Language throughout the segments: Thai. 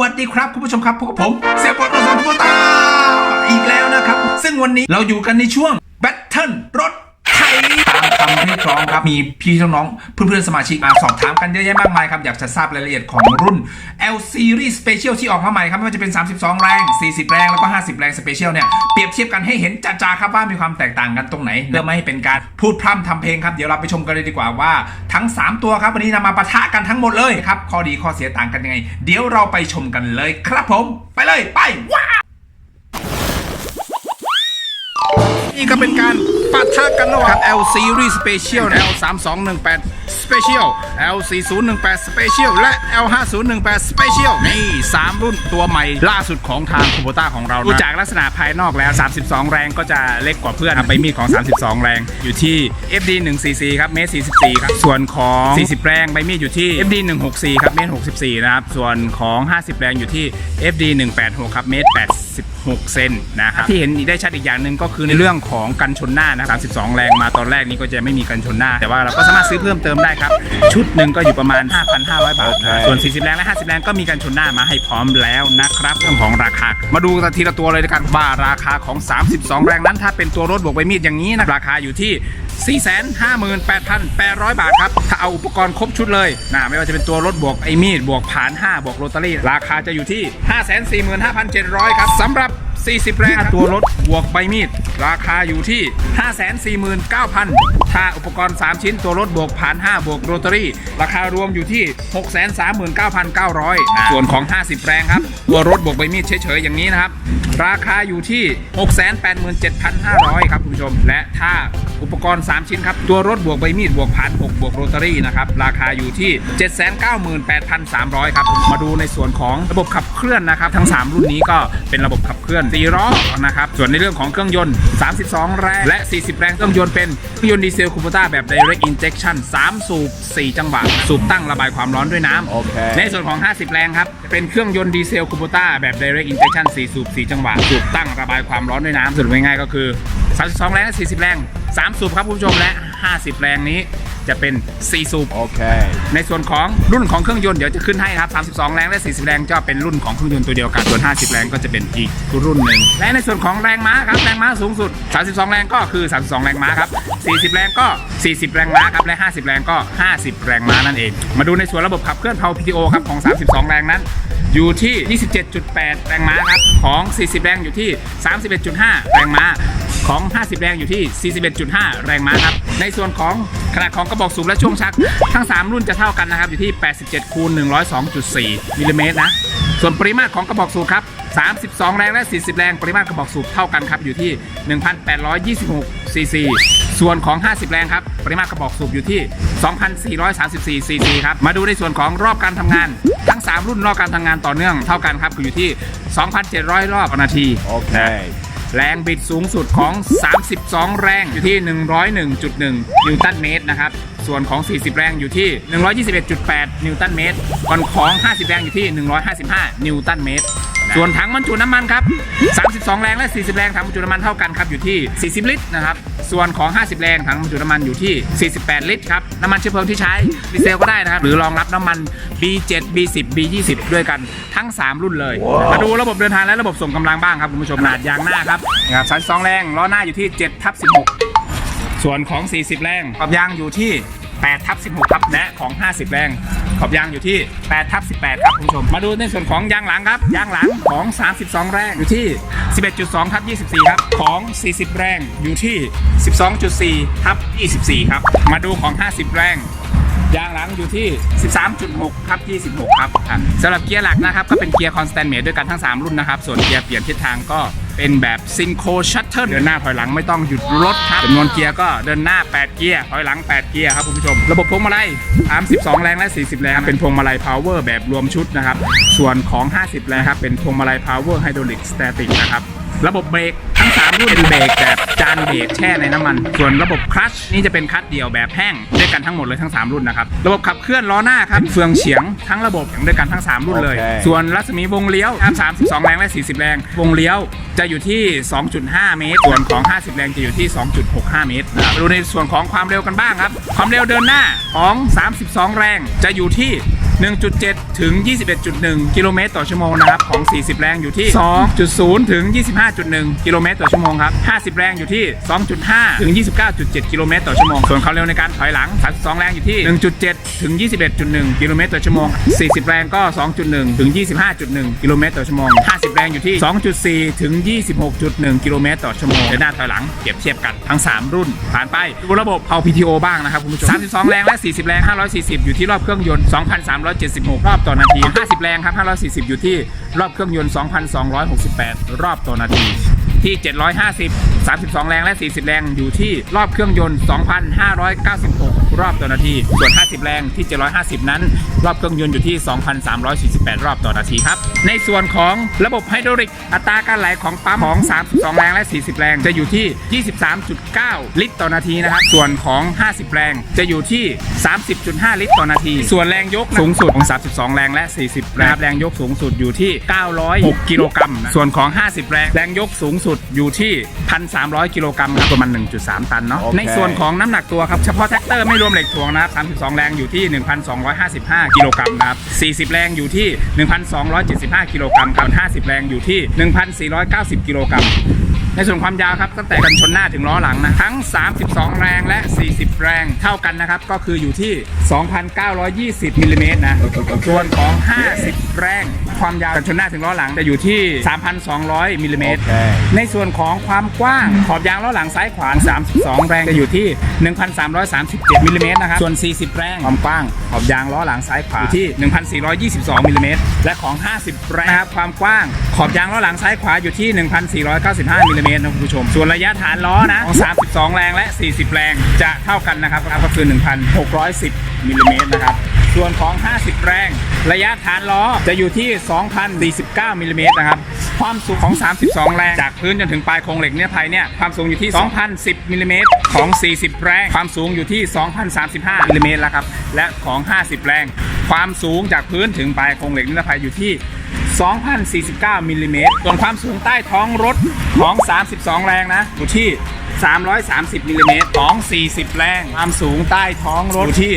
วัสดีครับคุณผู้ชมครับพบกับผมเสียบอลประสงค์พุตาอีกแล้วนะครับ ซึ่งวันนี้เราอยู่กันในช่วงแบทเทิลรถไถำเรียกร้องครับ มีพี่น้องๆเพื่อนๆสมาชิกมาสอบถามกันเยอะแยะมากมายครับ อยากจะทราบรายละเอียดของรุ่น L Series Special ที่ออกมาใหม่ครับไม่ว่าจะเป็น 32 แรง 40 แรง แล้วก็ 50 แรง Special เนี่ย เปรียบเทียบกันให้เห็นจ้าๆครับว่ามีความแตกต่างกันตรงไหนเพื่อไม่ให้เป็นการพูดพร่ำทำเพลงครับเดี๋ยวเราไปชมกันเลยดีกว่าว่าทั้ง 3 ตัวครับวันนี้นำมาปะทะกันทั้งหมดเลยครับข้อดีข้อเสียต่างกันยังไง เดี๋ยวเราไปชมกันเลยครับผม ไปเลยไปว้านี่ก็เป็นการ ปะทะกันระหว่าง L Series Special L 3 2 1 8 Special L 4 0 1 8 Special และ L 5 0 1 8 Special นี่ 3 รุ่นตัวใหม่ล่าสุดของทางคูโบต้าของเราดูจากลักษณะภายนอกแล้ว 32 แรงก็จะเล็กกว่าเพื่อนใบมีดของ 32 แรงอยู่ที่ FD 1 4 4ครับเมตร44 ครับ ส่วนของ 40 แรงใบมีดอยู่ที่ FD 1 6 4ครับเมตร64 นะครับ ส่วนของ 50 แรงอยู่ที่ FD 1 8 6ครับเมตร 86เซนนะครับที่เห็นได้ชัดอีกอย่างหนึ่งก็คือในเรื่องของกันชนหน้านะ32 แรงมาตอนแรกนี้ก็จะไม่มีกันชนหน้า แต่ว่าเราก็สามารถซื้อเพิ่มเติมได้ครับ ชุดหนึ่งก็อยู่ประมาณ 5,500 บาทนะส่วน 40 แรงและ 50 แรงก็มีกันชนหน้ามาให้พร้อมแล้วนะครับเรื่องของราคา มาดูทีละตัวเลยด้วยกันว่าราคาของ 32 แรงนั้นถ้าเป็นตัวรถบวกใบมีดอย่างนี้นะราคาอยู่ที่458,800 บาทครับ ถ้าเอาอุปกรณ์ครบชุดเลยนะไม่ว่าจะเป็นตัวรถบวกไอ้มีดบวกผาน 5 บวกโรตารี่ราคาจะอยู่ที่ 545,700 ครับสำหรับ 40 แรงตัวรถบวกใบมีด ราคาอยู่ที่ 549,000 ถ้าอุปกรณ์ 3 ชิ้นตัวรถบวกผ่าน 5 บวกโรตารี่ ราคารวมอยู่ที่ 639,900นะส่วนของ 50 แรงครับ ตัวรถบวกใบมีดเฉยๆอย่างนี้นะครับ ราคาอยู่ที่ 687,500 ครับคุณผู้ชม และถ้าอุปกรณ์ 3 ชิ้นครับ ตัวรถบวกใบมีดบวกผ่าน6บวกโรตารี่นะครับ ราคาอยู่ที่ 798,300 ครับ มาดูในส่วนของระบบขับเคลื่อนนะครับ ทั้ง 3 รุ่นนี้ก็เป็นระบบขับเคลื่อน4ล้อนะครับ ส่วนในเรื่องของเครื่องยนต์ 32 แรงและ 40 แรงเครื่องยนต์เป็นเครื่องยนต์ดีเซลคูปต้าแบบ direct injection 3 สูบ 4 จังหวะสูบตั้งระบายความร้อนด้วยน้ำโอเคในส่วนของ 50 แรงครับเป็นเครื่องยนต์ดีเซลคูปต้าแบบ direct injection 4 สูบ 4 จังหวะะจุดตั้งระบายความร้อนด้วยน้ำสรุปง่ายๆก็คือ 32 แรง 40 แรง 3 สูบครับคุณผู้ชมและ 50 แรงนี้ จะเป็น4สูบ Okay. ในส่วนของรุ่นของเครื่องยนต์เดี๋ยวจะขึ้นให้นะครับ32 แรงและ 40 แรงจะเป็นรุ่นของเครื่องยนต์ตัวเดียวกันส่วน 50 แรงก็จะเป็นอีกรุ่นหนึ่งและในส่วนของแรงม้าครับแรงม้าสูงสุด 32 แรงก็คือ 32 แรงม้าครับ40 แรงก็ 40 แรงม้าครับและ 50 แรงก็ 50 แรงม้านั่นเอง มาดูในส่วนระบบขับเคลื่อนเพา PTO ครับของ 32 แรงนั้นอยู่ที่ 27.8 แรงม้าครับ ของ 40 แรงอยู่ที่ 31.5 แรงม้า ของ 50 แรงอยู่ที่ 41.5 แรงม้าครับ ในส่วนของขนาดของกระบอกสูบและช่วงชัก ทั้ง 3 รุ่นจะเท่ากันนะครับ อยู่ที่ 87คูณ102.4มิลลิเมตรนะ ส่วนปริมาตรของกระบอกสูบครับ 32 แรงและ 40 แรง ปริมาตรกระบอกสูบเท่ากันครับ อยู่ที่ 1,826ซีซีส่วนของ 50 แรงครับ ปริมาตรกระบอกสูบอยู่ที่ 2,434ซีซีครับ มาดูในส่วนของรอบการทำงาน ทั้ง 3 รุ่นรอบการทำงานต่อเนื่องเท่ากันครับคืออยู่ที่ 2,700 รอบนาที Okay. แรงบิดสูงสุดของ 32 แรงอยู่ที่ 101.1 นิวตันเมตรนะครับส่วนของ 40 แรงอยู่ที่ 121.8 นิวตันเมตรก่อนของ 50 แรงอยู่ที่ 155 นิวตันเมตร ส่วนถังบรรจุน้ำมันครับ 32 แรงและ 40 แรงถังบรรจุน้ำมันเท่ากันครับอยู่ที่ 40 ลิตรนะครับส่วนของ 50 แรงถังบรรจุน้ำมันอยู่ที่ 48 ลิตรครับน้ำมันเชื้อเพลิงที่ใช้ดีเซลก็ได้นะครับหรือรองรับน้ำมัน B7 B10 B20 ด้วยกันทั้ง 3 รุ่นเลย มาดูระบบเดินทางและระบบส่งกำลังบ้างครับคุณผู้ชมขนาดยางหน้าครับนะครับ32แรงล้อหน้าอยู่ที่7ทับ16 ส่วนของ 40 แรงขอบยางอยู่ที่8ทับ16ครับและของ 50 แรง ขอบยางอยู่ที่8ทับ18 ครับคุณผู้ชม มาดูในส่วนของยางหลังครับ ยางหลังของ 32 แรงอยู่ที่ 11.2ทับ24 ครับ ของ 40 แรงอยู่ที่ 12.4ทับ24 ครับ มาดูของ 50 แรงยางหลังอยู่ที่ 13.6ครับ26 ครับสำหรับเกียร์หลักนะครับ ก็เป็นเกียร์คอนสแตนเมดด้วยกันทั้ง 3 รุ่นนะครับ ส่วนเกียร์เปลี่ยนทิศทางก็ เป็นแบบซิงโคชัตเทิลเดินหน้าถอยหลังไม่ต้องหยุดรถครับจำนวนเกียร์ก็เดินหน้า 8 เกียร์ถอยหลัง 8 เกียร์ครับคุณผู้ชม ระบบพวงมาลัย32 แรงและ 40 แรงเป็นพวงมาลัยพาวเวอร์แบบรวมชุดนะครับส่วนของ 50 แรงครับเป็นพวงมาลัยพาวเวอร์ไฮดรอลิกสแตติกนะครับ ระบบเบรกทั้ง 3 รุ่นเป็นเบรกแบบจานเบรกแช่ในน้ำมัน ส่วนระบบคลัตชนี่จะเป็นคลัตชเดี่ยวแบบแห้งด้วยกันทั้งหมดเลยทั้ง 3 รุ่นนะครับ ระบบขับเคลื่อนล้อหน้าครับเฟืองเฉียงทั้งระบบด้วยกันทั้ง 3 รุ่นเลย โอเค ส่วนรัศมีวงเลี้ยว32 แรงและ 40 แรง วงเลี้ยวจะอยู่ที่ 2.5 เมตร ส่วนของ 50 แรงจะอยู่ที่ 2.65 เมตรนะครับมาดูในส่วนของความเร็วกันบ้างครับ ความเร็วเดินหน้าของ 32 แรงจะอยู่ที่ 1.7 ถึง 21.1 กิโลเมตรต่อชั่วโมงนะครับของ 40 แรงอยู่ที่ 2.0 ถึง 25.1 กิโลเมตรต่อชั่วโมงครับ 50 แรงอยู่ที่ 2.5 ถึง 29.7 กิโลเมตรต่อชั่วโมง ส่วนความเร็วในการถอยหลัง 32 แรงอยู่ที่ 1.7 ถึง 21.1 กิโลเมตรต่อชั่วโมง 40 แรงก็ 2.1 ถึง 25.1 กิโลเมตรต่อชั่วโมง 50 แรงอยู่ที่ 2.4 ถึง 26.1 กิโลเมตรต่อชั่วโมงเดินหน้าถอยหลังเปรียบเทียบกันทั้ง 3 รุ่น ผ่านไปดูระบบเอา PTO บ้างนะครับคุณผู้ชม32 แรงและ 40 แรง 540 อยู่ที่รอบเครื่องยนต์276 รอบต่อนาที 50 แรงครับ 540 อยู่ที่รอบเครื่องยนต์ 2,268 รอบต่อนาที ที่ 750 32 แรงและ 40 แรงอยู่ที่รอบเครื่องยนต์ 2,596รอบต่อนาที ส่วน 50 แรงที่ 750 นั้น รอบเครื่องยนต์อยู่ที่ 2,348 รอบต่อนาทีครับ ในส่วนของระบบไฮดรอลิก อัตราการไหลของปั๊มของ 32 แรงและ 40 แรงจะอยู่ที่ 23.9 ลิตรต่อนาทีนะครับ ส่วนของ 50 แรงจะอยู่ที่ 30.5 ลิตรต่อนาที ส่วนแรงยกสูงสุดของ 32 แรงและ 40 แรงแรงยกสูงสุดอยู่ที่ 906 กิโลกรัมนะส่วนของ 50 แรงแรงยกสูงสุดอยู่ที่ 1,300 กิโลกรัมครับประมาณ 1.3 ตันเนาะโอเคในส่วนของน้ำหนักตัวครับเฉพาะแท็กเตอร์ไม่รวมเหล็กถ่วงนะครับ32 แรงอยู่ที่ 1,255 กิโลกรัมนะครับ40 แรงอยู่ที่ 1,275 กิโลกรัมครับ50 แรงอยู่ที่ 1,490 กิโลกรัม ในส่วนความยาวครับตั้งแต่กันชนหน้าถึงล้อหลังนะทั้ง 32 แรงและ 40 แรงเท่ากันนะครับ ก็คืออยู่ที่ 2,920มิลลิเมตรนะส่วนของ 50 แรงความยาวกันชนหน้าถึงล้อหลังจะอยู่ที่ 3,200มิลลิเมตรโอเคในส่วนของความกว้างขอบยางล้อหลังซ้ายขวา32 แรงจะอยู่ที่ 1,337มิลลิเมตรนะครับส่วน 40 แรงความกว้างขอบยางล้อหลังซ้ายขวาอยู่ที่ 1,422มิลลิเมตร และของ 50 แรงนะครับความกว้าง ขอบยางล้อหลังซ้ายขวาอยู่ที่ 1,495มิลลิเมตรนะคุณผู้ชม ส่วนระยะฐานล้อนะของ32 แรงและ 40 แรงจะเท่ากันนะครับก็คือ 1,610มิลลิเมตรนะครับส่วนของ 50 แรง ระยะฐานล้อจะอยู่ที่ 2,049มิลลิเมตรนะครับ ความสูงของ 32 แรง จากพื้นจนถึงปลายโครงเหล็กเนี่ยภายเนี่ยความสูงอยู่ที่ 2,010มิลลิเมตรของ 40 แรง ความสูงอยู่ที่ 2,035มิลลิเมตรแล้วครับ และของ 50 แรง ความสูงจากพื้นถึงปลายโครงเหล็กนิรภัยอยู่ที่2,049มิลลิเมตรส่วนความสูงใต้ท้องรถของ 32 แรงนะอยู่ที่ 330มิลลิเมตรของ 40 แรง ความสูงใต้ท้องรถอยู่ที่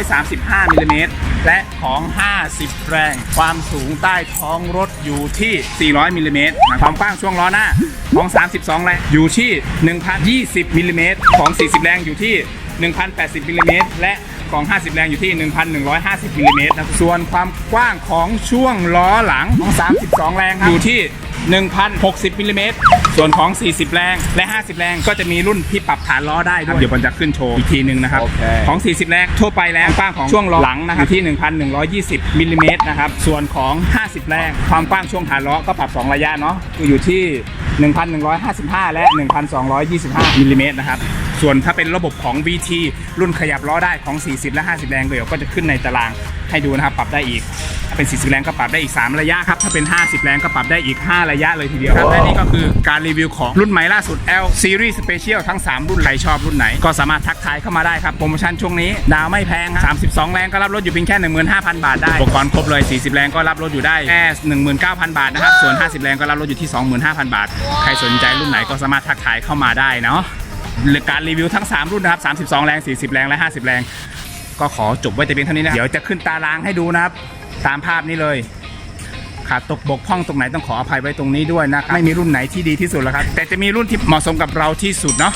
335มิลลิเมตร และของ 50 แรง ความสูงใต้ท้องรถอยู่ที่ 400มิลลิเมตรความกว้างช่วงล้อหน้าของ 32 แรงอยู่ที่ 1,020มิลลิเมตรของ 40 แรงอยู่ที่ 1,080มิลลิเมตรและของ 50 แรงอยู่ที่ 1,150มิลลิเมตรนะส่วนความกว้างของช่วงล้อหลังของ 32 แรงครับอยู่ที่ 1,060มิลลิเมตรส่วนของ 40 แรงและ 50 แรงก็จะมีรุ่นที่ปรับฐานล้อได้ด้วยเดี๋ยวผมจะขึ้นโชว์อีกทีหนึ่งนะครับ โอเค ของ 40 แรงทั่วไปแล้วกว้างของช่วงล้อหลังนะครับอยู่ที่ 1,120มิลลิเมตรนะครับส่วนของ 50 แรงความกว้างช่วงฐานล้อก็ปรับ 2 ระยะเนาะคืออยู่ที่ 1,155 และ 1,225มิลลิเมตรนะครับ ส่วนถ้าเป็นระบบของ VT รุ่นขยับล้อได้ของ 40 และ 50 แรงเดี๋ยวก็จะขึ้นในตารางให้ดูนะครับ ปรับได้อีก ถ้าเป็น 40 แรงก็ปรับได้อีก 3 ระยะครับ ถ้าเป็น 50 แรงก็ปรับได้อีก 5 ระยะเลยทีเดียวครับ และนี่ก็คือการรีวิวของรุ่นใหม่ล่าสุด L Series Special ทั้ง 3 รุ่นใครชอบรุ่นไหน ก็สามารถทักทายเข้ามาได้ครับโปรโมชั่นช่วงนี้ ดาวไม่แพงครับ32 แรงก็รับรถอยู่เพียงแค่ 15,000 บาทได้อุปกรณ์ครบเลย 40 แรงก็รับรถอยู่ได้แค่19,000 บาทนะครับส่วน 50 แรงก็รับรถอยู่ที่ 25,000 บาท ใครสนใจรุ่นไหนก็สามารถทักทายเข้ามาได้เนาะหรือ การรีวิวทั้ง 3 รุ่นนะครับ 32 แรง 40 แรง และ 50 แรง ก็ขอจบไว้แต่เพียงเท่านี้นะเดี๋ยวจะขึ้นตารางให้ดูนะครับ ตามภาพนี้เลยขาดตกบกพร่องตรงไหนต้องขออภัยไว้ตรงนี้ด้วยนะครับไม่มีรุ่นไหนที่ดีที่สุดแล้วครับแต่จะมีรุ่นที่เหมาะสมกับเราที่สุดเนาะ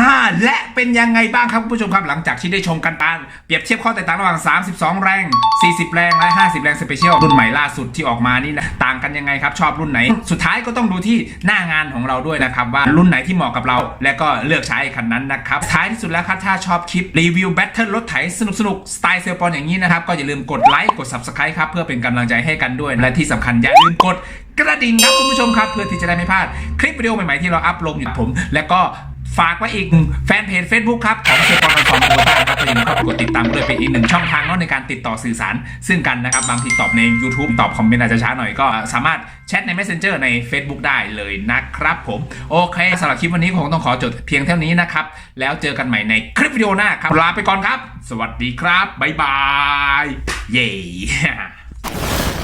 อ่าและเป็นยังไงบ้างครับคุณผู้ชมครับหลังจากที่ได้ชมกันตาเปรียบเทียบข้อแตกต่างระหว่าง 32 แรง 40 แรงและ 50 แรงสเปเชียลรุ่นใหม่ล่าสุดที่ออกมานี่นะต่างกันยังไงครับชอบรุ่นไหน สุดท้ายก็ต้องดูที่หน้างานของเราด้วยนะครับว่ารุ่นไหนที่เหมาะกับเรา และก็เลือกใช้คันนั้นนะครับท้ายที่สุดแล้วครับถ้าชอบคลิปรีวิวแบทเทิลรถไถสนุกสนุกๆสไตล์เซลปอนอย่างนี้นะครับก็อย่าลืมกดไลค์กด subscribe ครับเพื่อเป็นกำลังใจให้กันด้วย และที่สำคัญอย่าลืมกดกระดิ่งครับคุณผู้ชมครับเพื่อที่จะได้ไม่พลาดคลิปวิดีโอใหม่ๆที่เราอัพลงอยู่ผม และก็ ฝากไว้อีกหนึ่งแฟนเพจ Facebook ครับ ของเซอร์ปอนฟอร์มโคต้าครับก็อย่าลืมเข้าไปกดติดตามด้วยเป็นอีกหนึ่งช่องทางเนาะในการติดต่อสื่อสาร ซึ่งกันนะครับ บางทีตอบใน YouTube ตอบคอมเมนต์อาจจะช้าหน่อยก็สามารถแชทใน Messenger ใน Facebook ได้เลยนะครับผม โอเคสำหรับคลิปวันนี้คงต้องขอจบเพียงเท่านี้นะครับ แล้วเจอกันใหม่ในคลิปวิดีโอหน้าครับลาไปก่อนครับ สวัสดีครับบ๊ายบายเย้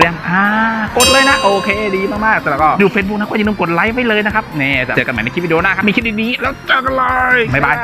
ดยังอ่ากดเลยนะ โอเคดีมากๆแล้วก็ดู Facebook นะก็อย่าลืมกดไลค์ไว้เลยนะครับเนี่ยเจอกันใหม่ในคลิปวิดีโอหน้าครับมีคลิปดีๆแล้วเจอกันเลยบ๊ายบาย